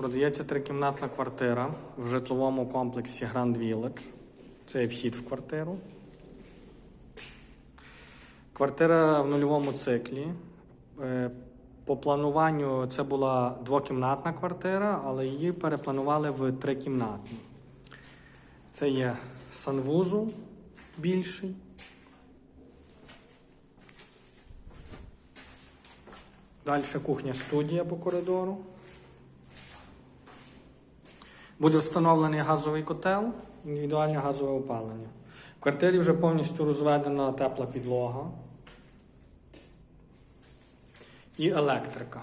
Продається трикімнатна квартира в житловому комплексі Grand Village. Це є вхід в квартиру. Квартира в нульовому циклі. Е, По плануванню це була двокімнатна квартира, але її перепланували в трикімнатну. Це є санвузол більший. Далі кухня студія по коридору. Буде встановлений газовий котел, індивідуальне газове опалення. В квартирі вже повністю розведена тепла підлога і електрика.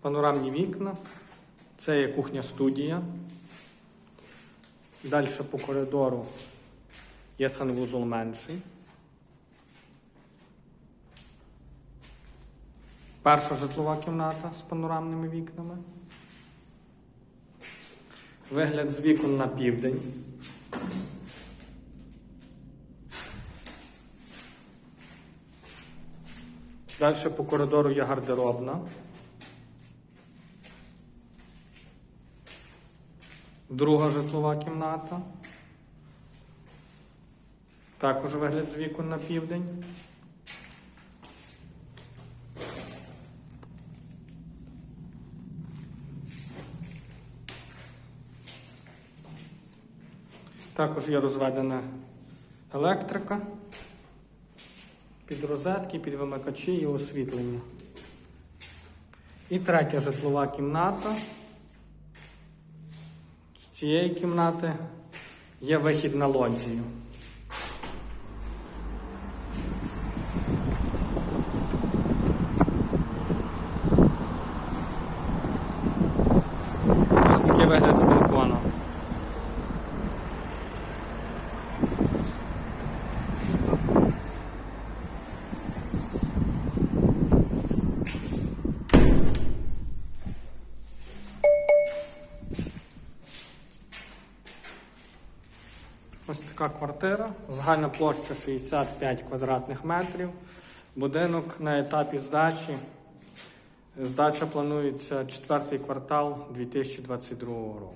Панорамні вікна. Це є кухня студія. Далі по коридору є санвузол менший. Перша житлова кімната з панорамними вікнами. Вигляд з вікон на південь. Далі по коридору є гардеробна. Друга житлова кімната. Також вигляд з вікон на південь. Також є розведена електрика, під розетки, під вимикачі і освітлення. І третя житлова кімната. З цієї кімнати є вихід на лоджію. Ось такий вигляд з балкону. Ось така квартира, загальна площа 65 квадратних метрів. Будинок на етапі здачі. Здача планується четвертий квартал 2022 року.